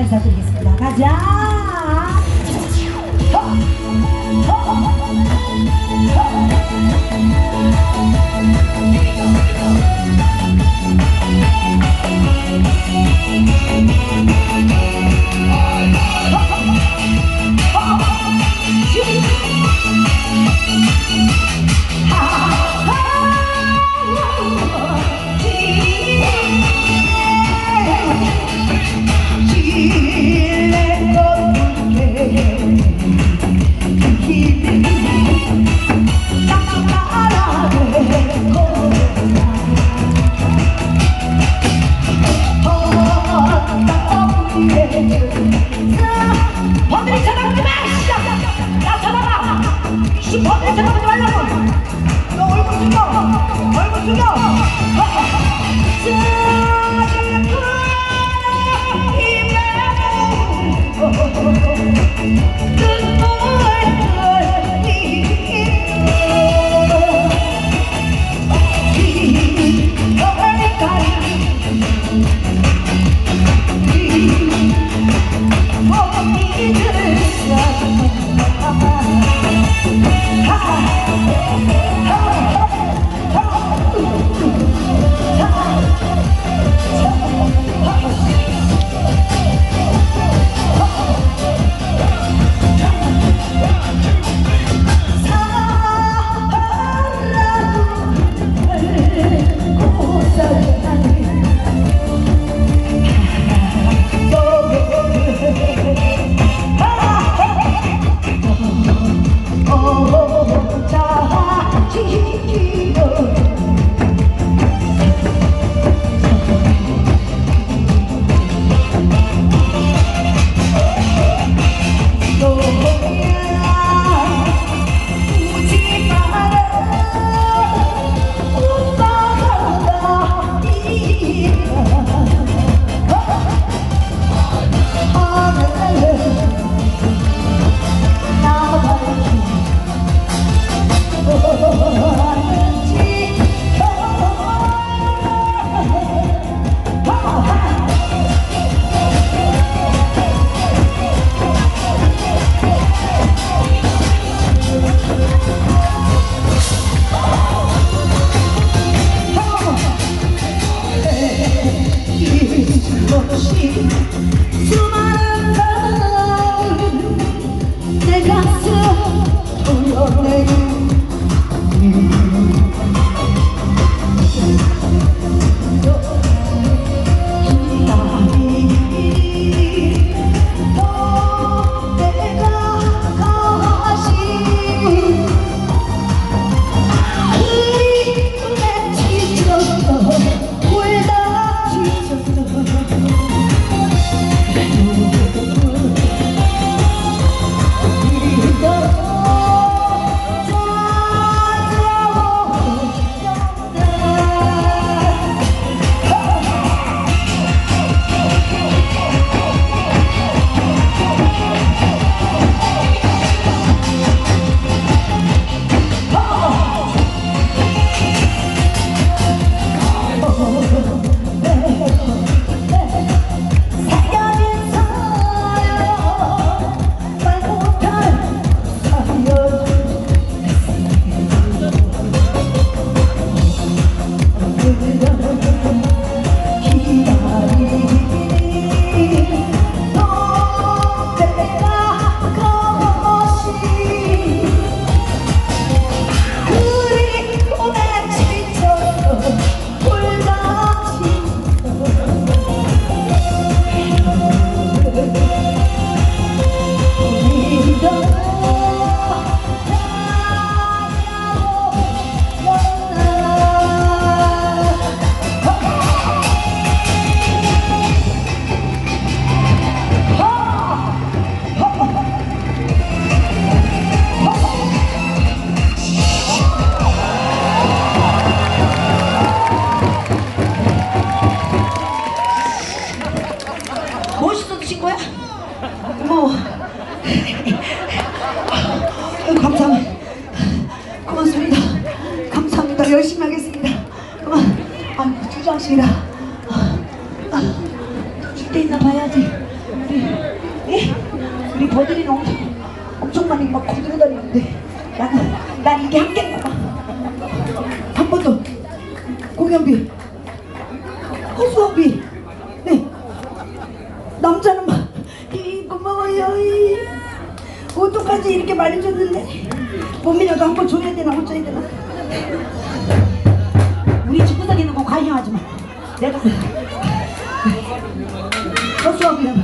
한번 인사드리겠습니다. 가자! 호! 호! 호! Música She. 버들이는 엄청 엄청 많이 막 건드려 다니는데 나는 난 이게 한 개인가 봐한 번더 공연비. 허수아비. 네. 남자는 막 이, 고마워요. 이. 어떡하지 이렇게 말해줬는데 몸이라도 한 번 줘야 되나 어쩌야 되나? 우리 집 구석에 있는 거 관여하지 마. 내가. 허수아비는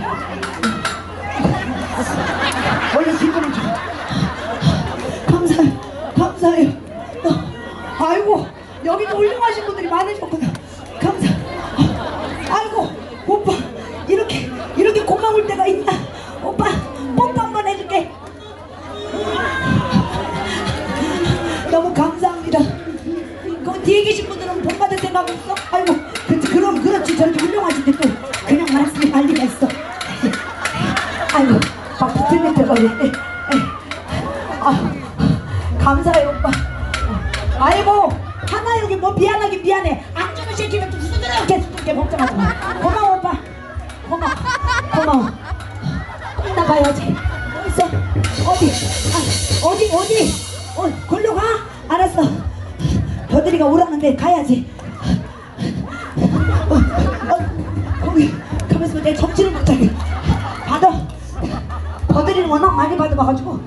여기도 훌륭하신 분들이 많으셨구나. 감사. 아이고 오빠 이렇게 이렇게 고마울 때가 있나? 오빠 뽀뽀 한번 해줄게. 너무 감사합니다. 그 뒤에 계신 분들은 복 받을 생각 없어? 아이고 그, 그럼 그렇지. 저렇게 훌륭하신데 또 그냥 말았으면 할 리가 있어. 아이고 막때 걸리네 아, 감사해요 오빠. 아이고 하나 여기 뭐 미안하긴 미안해. 안 주는 새끼는 좀 수두룩해 수두룩해 걱정하지 마. 고마워 오빠. 고마워. 고마워. 꼭 나가야지 어딨어? 어디? 아, 어디 어디? 어 걸로 가? 알았어. 버들이가 오라는데 가야지. 어, 어, 거기 가면서 내 정신을 못 차게. 받아. 버들이는 워낙 많이 받아봐가지고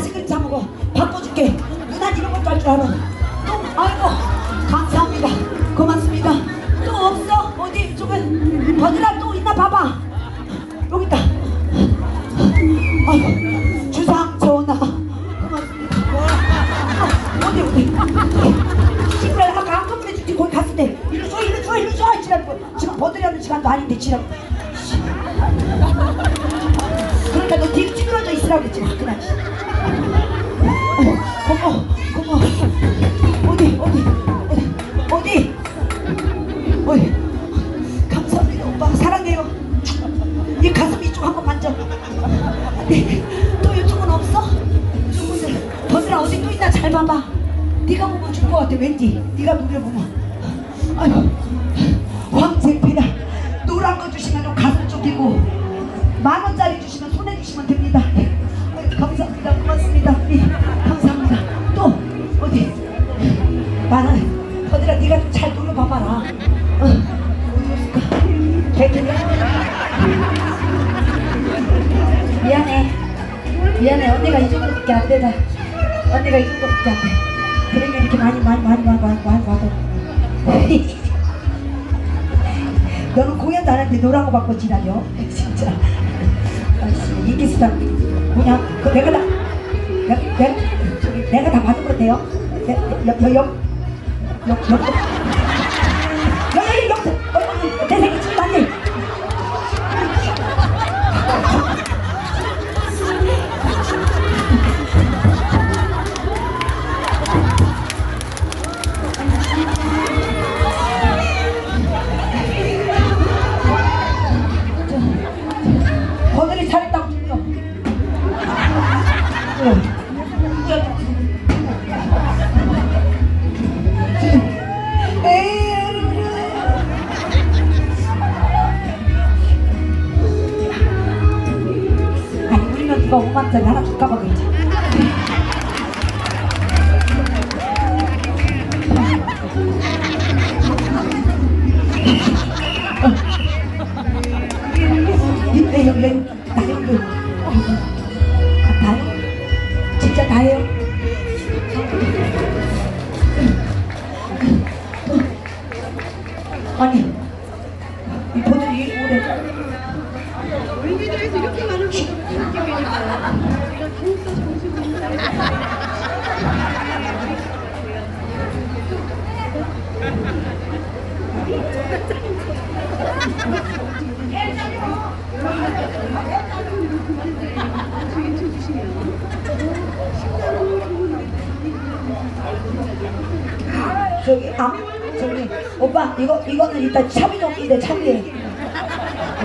아이스크림 사 먹어. 바꿔줄게. 누나 이런 것도 할 줄 알아. 또 아이고 감사합니다. 고맙습니다. 또 없어? 어디 저기 버드라 또 있나 봐봐. 여기 있다. 아이고 주상 전화. 고맙습니다. 아, 어디 어디? 친구야 아까 안 건데 주지 거기 갔을 때. 이리 줘 이리 줘 이리 줘. 지랄 지금 버드려는 시간도 아닌데 지랄 그러니까 너 뒤로 찌그러져 있으라고 그랬지 그냥 또 이쪽은 없어? 이쪽은 버스라. 어디 또 있나? 잘 봐봐. 네가 보면 줄것 같아 왠지. 네가 노려보면. 아유 황색피다 노란 거 주시면 좀 가슴 쪽이고 만 원짜리 주시면 밖에 안 되나? 언니가 이긴 것밖에 안돼 그러니 이렇게 많이 많이 많이 많이 많이 많이 와도. 너는 공연도 안 했는데 노란 거 받고 지나려 진짜. 아씨 인기스타 그냥 그 내가 다 내가, 내가, 저기, 내가 다 받은 건데요? 옆옆옆옆 여, 여, 여. 저기 아 저기 오빠 이거 이거는 일단 차비동인데 차비에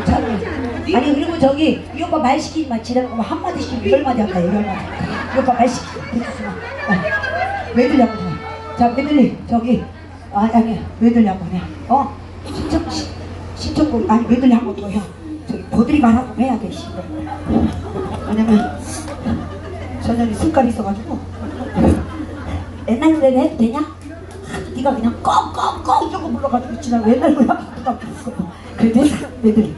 차비. 아니 그리고 저기 이 오빠 말 시키지 마. 지나가면 한 마디씩 열 마디 할까 열 마디. 이 오빠 말 시키지 마. 왜들리 한번 자 왜들리 저기 아 아니 왜들리 한번 해어? 신청 신- 신청곡 아니 왜들리 한번 더해 저기 보드리가 하나 좀 해야 돼 씨발 왜냐면 저녁에 습관이 있어가지고. 옛날 노래는 해도 되냐? 그냥 꺽꺽꺽 저거 불러가지고 지나 노래 아프다 그래도 애들이